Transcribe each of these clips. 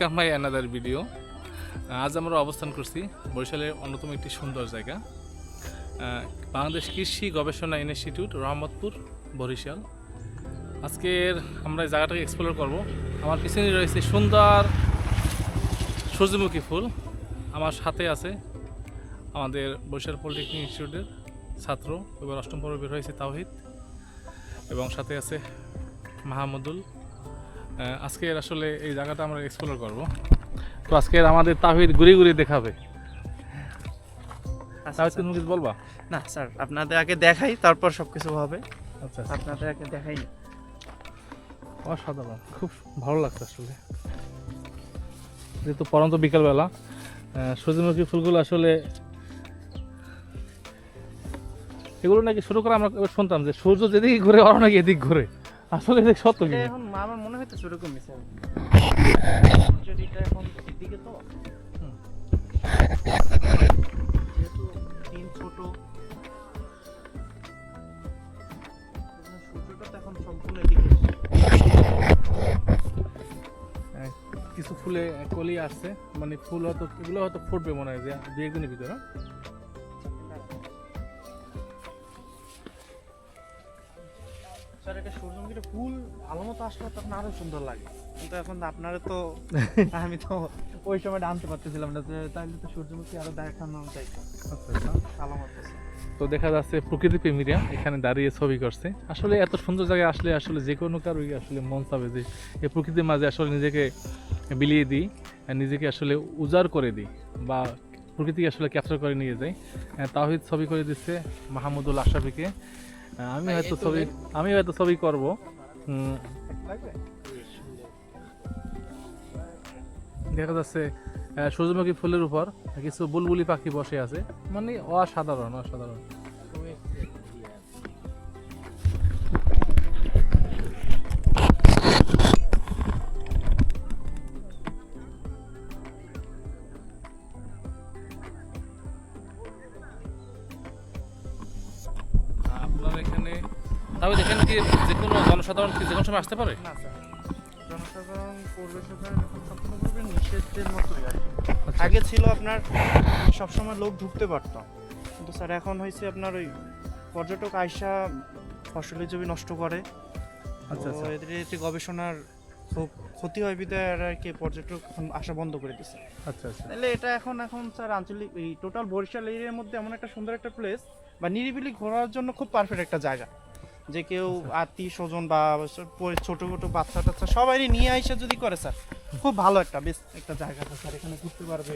Welcome my another video আজ আমরা অবস্থান করছি বরিশালের অন্যতম একটি সুন্দর জায়গা। বাংলাদেশ কৃষি গবেষণা ইনস্টিটিউট, রহমতপুর, বরিশাল। আজকের আমরা এই জায়গাটাকে এক্সপ্লোর করব। আমার পিছনে রয়েছে সুন্দর সূর্যমুখী ফুল। আমার সাথে আছে আমাদের বরিশাল পলিটেকনিক ইনস্টিটিউটের ছাত্র, এবার অষ্টম পর্বে বের হয়েছে তাওহিদ। এবং সাথে আছে মাহমুদুল। আজকের আসলে এই জায়গাটা আমরা এক্সপ্লোর করব। তো আজকের আমাদের তাহিদ ঘুরে ঘুরে দেখাবে। তাহিদ তুমি কিছু বলবা? না স্যার আপনাদের আগে দেখাই তারপর সবকিছু হবে। আচ্ছা আপনাদের আগে দেখাই অসাধারণ খুব ভালো লাগছে আসলে। যেহেতু পরন্ত বিকালবেলা সূর্যমুখী ফুলগুলো আসলে এগুলো নাকি শুরু করে আমরা শুনতাম যে সূর্য যেদিকে ঘুরে নাকি এদিক ঘুরে। আসলে এটা সত্য কি? এখন আমার মনে হইতেছে ওরকমই স্যার সূর্যটা এখন এদিকে তো। হুম। যেহেতু দিন ছোট সূর্যটা তো এখন সম্পূর্ণ এদিকে। কিছু ফুলে কলি আসছে মানে ফুল হয়তো এগুলো হয়তো ফুটবে মনে হয় যে দু একদিনের ভিতরে। স্যার এটা সূর্যমুখীটা ফুল ভালো মতো আসলে তখন আরও সুন্দর লাগে। কিন্তু এখন আপনারা তো আমি তো ওই সময় আনতে পারতেছিলাম না তাহলে তো সূর্যমুখী আরও দেখানো চাইতো আচ্ছা আচ্ছা ভালো মতো তো দেখা যাচ্ছে প্রকৃতি প্রেমীরা এখানে দাঁড়িয়ে ছবি করছে। আসলে এত সুন্দর জায়গায় আসলে আসলে যে কোনো কারোই আসলে মন চাবে যে এই প্রকৃতির মাঝে আসলে নিজেকে বিলিয়ে দিই নিজেকে আসলে উজাড় করে দিই বা প্রকৃতিকে আসলে ক্যাপচার করে নিয়ে যাই। আহ, তাওহিদ ছবি করে দিচ্ছে মাহমুদুল আশরাফিকে। আহ, আমি হয়তো ছবি আমি হয়তো ছবি করব। দেখা যাচ্ছে সূর্যমুখী ফুলের উপর কিছু বুলবুলি পাখি বসে আছে। মানে অসাধারণ অসাধারণ। এখানে কি যে কোনো জনসাধারণ কি যে কোনো সময় আসতে পারে? না স্যার। জনসাধারণ সম্পূর্ণভাবে নিষেধের মতোই আর। আচ্ছা। আগে ছিল আপনার সবসময় লোক ঢুকতে পারত। কিন্তু স্যার এখন হয়েছে আপনার ওই পর্যটক আয়সা ফসলের জমি নষ্ট করে। আচ্ছা আচ্ছা। এদের এতে গবেষণার খুব ক্ষতি হয় বিদায় আর কি পর্যটক আসা বন্ধ করে দিছে। আচ্ছা আচ্ছা। তাহলে এটা এখন এখন স্যার আঞ্চলিক এই টোটাল বরিশাল এরিয়ার মধ্যে এমন একটা সুন্দর একটা প্লেস বা নিরিবিলি ঘোরার জন্য খুব পারফেক্ট একটা জায়গা। যে কেউ আত্মীয় স্বজন বা ছোট ছোট বাচ্চা টাচ্চা সবাই নিয়ে আইসা যদি করে স্যার খুব ভালো একটা বেশ একটা জায়গা আছে স্যার এখানে ঘুরতে পারবে।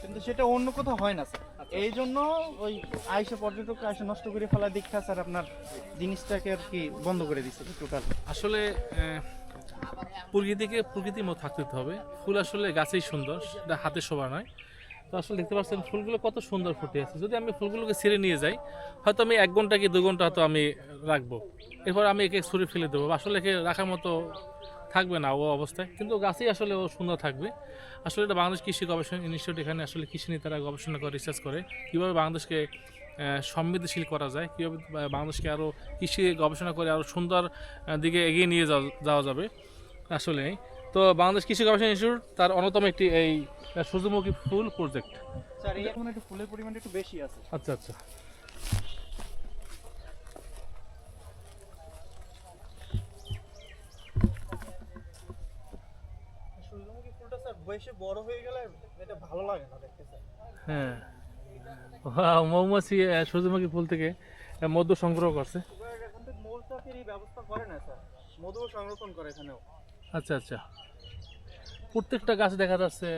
কিন্তু সেটা অন্য কোথাও হয় না স্যার। এই জন্য ওই আইসা পর্যটক আইসা নষ্ট করে ফেলা দীক্ষা স্যার আপনার জিনিসটাকে আর কি বন্ধ করে দিচ্ছে টোটাল। আসলে প্রকৃতিকে প্রকৃতির মতো থাকতে হবে। ফুল আসলে গাছেই সুন্দর সেটা হাতে শোভা নয়। তো আসলে দেখতে পাচ্ছেন ফুলগুলো কত সুন্দর ফুটে আছে। যদি আমি ফুলগুলোকে ছেড়ে নিয়ে যাই, হয়তো আমি এক ঘণ্টা কি দু ঘণ্টা হয়তো আমি রাখব। এরপর আমি একে ছুরি ফেলে দেবো। আসলে একে রাখার মতো থাকবে না ও অবস্থায়। কিন্তু গাছেই আসলে ও সুন্দর থাকবে। আসলে এটা বাংলাদেশ কৃষি গবেষণা ইনস্টিটিউট, এখানে আসলে কৃষি নিয়ে তারা গবেষণা করে রিসার্চ করে কীভাবে বাংলাদেশকে সমৃদ্ধিশীল করা যায়, কীভাবে বাংলাদেশকে আরও কৃষি গবেষণা করে আরও সুন্দর দিকে এগিয়ে নিয়ে যাওয়া যাবে। আসলে তো বাংলাদেশ কৃষি গবেষণা ইনস্টিটিউট তার অন্যতম একটি এই সূর্যমুখী ফুল প্রজেক্ট স্যার এই এখন একটু ফুলের পরিমাণটা একটু বেশি আছে। আচ্ছা আচ্ছা। সূর্যমুখী ফুলটা স্যার বয়সে বড় হয়ে গেলে এটা ভালো লাগে না দেখতে স্যার। হ্যাঁ। মৌমাছি সূর্যমুখী ফুল থেকে মধু সংগ্রহ করছে। মৌচাকেরই ব্যবস্থা করে না স্যার। মধুও সংরক্ষণ করে এখানেও। আচ্ছা আচ্ছা। প্রত্যেকটা গাছ দেখা যাচ্ছে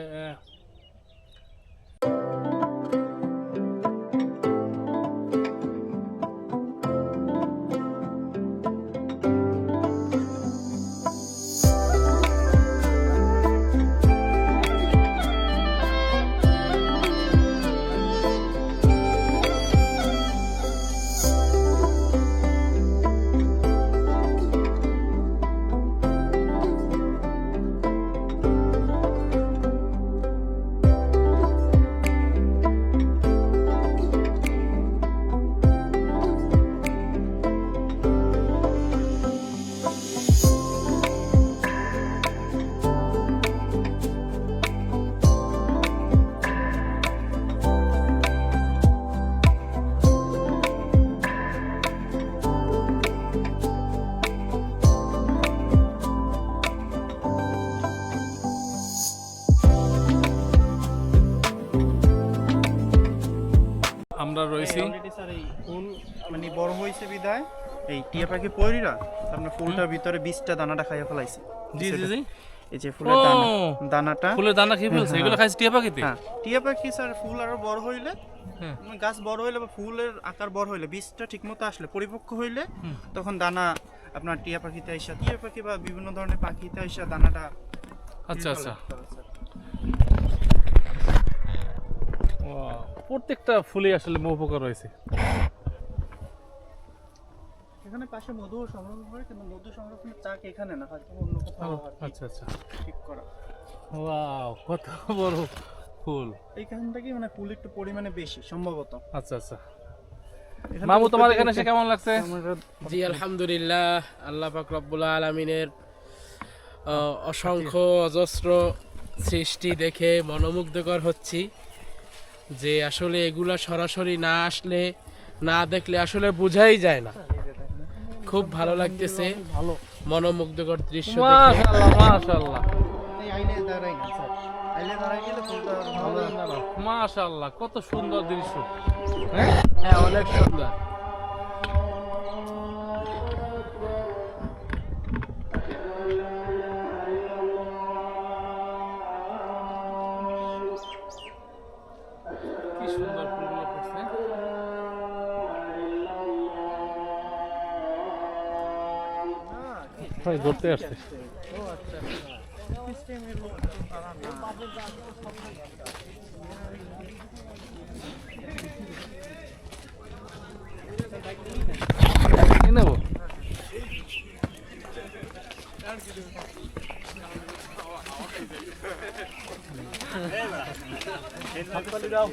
আমরা রয়েছি। অলরেডি স্যার এই ফুল মানে বড় হয়েছে বিদায়। এই টিয়া পাখি পয়রিরা আপনার ফুলটার ভিতরে বীজটা দানাটা খাইয়া ফেলাইছে। জি জি জি। এই যে ফুলের দানা দানাটা। ফুলের দানা খেয়ে ফেলছে। হ্যাঁ, এগুলো খাইছে টিয়া পাখিতে? হ্যাঁ। টিয়া পাখি স্যার ফুল আরও বড় হইলে হ্যাঁ। গাছ বড় হইলে বা ফুলের আকার বড় হইলে বীজটা ঠিকমতো আসলে পরিপক্ক হইলে তখন দানা আপনার টিয়া পাখিতে আইসা টিয়া পাখি বা বিভিন্ন ধরনের পাখিতে আইসা দানাটা আচ্ছা আচ্ছা। প্রত্যেকটা ফুলে আসলে উপকার রয়েছে। এখানে পাশে মধু সংরক্ষণ করে কিন্তু মধু সংরক্ষণের চাক এখানে না হয়তো অন্য কোথাও আচ্ছা আচ্ছা। ঠিক করা। ওয়াও কত বড় ফুল। এইখান থেকে মানে ফুল একটু পরিমাণে বেশি সম্ভবত। আচ্ছা আচ্ছা। মামু তোমার এখানে এসে কেমন লাগছে? জি আলহামদুলিল্লাহ আল্লাহ পাক রব্বুল আলমিনের অসংখ্য অজস্র সৃষ্টি দেখে মনোমুগ্ধকর হচ্ছি। যে আসলে এগুলা সরাসরি না আসলে না দেখলে আসলে বোঝাই যায় না। খুব ভালো লাগতেছে। মনোমুগ্ধকর দৃশ্য মাশাল্লাহ কত সুন্দর দৃশ্য। হ্যাঁ হ্যাঁ অনেক সুন্দর। ভাই ঘুরতে আসছে? নেব? আমাদের দাও।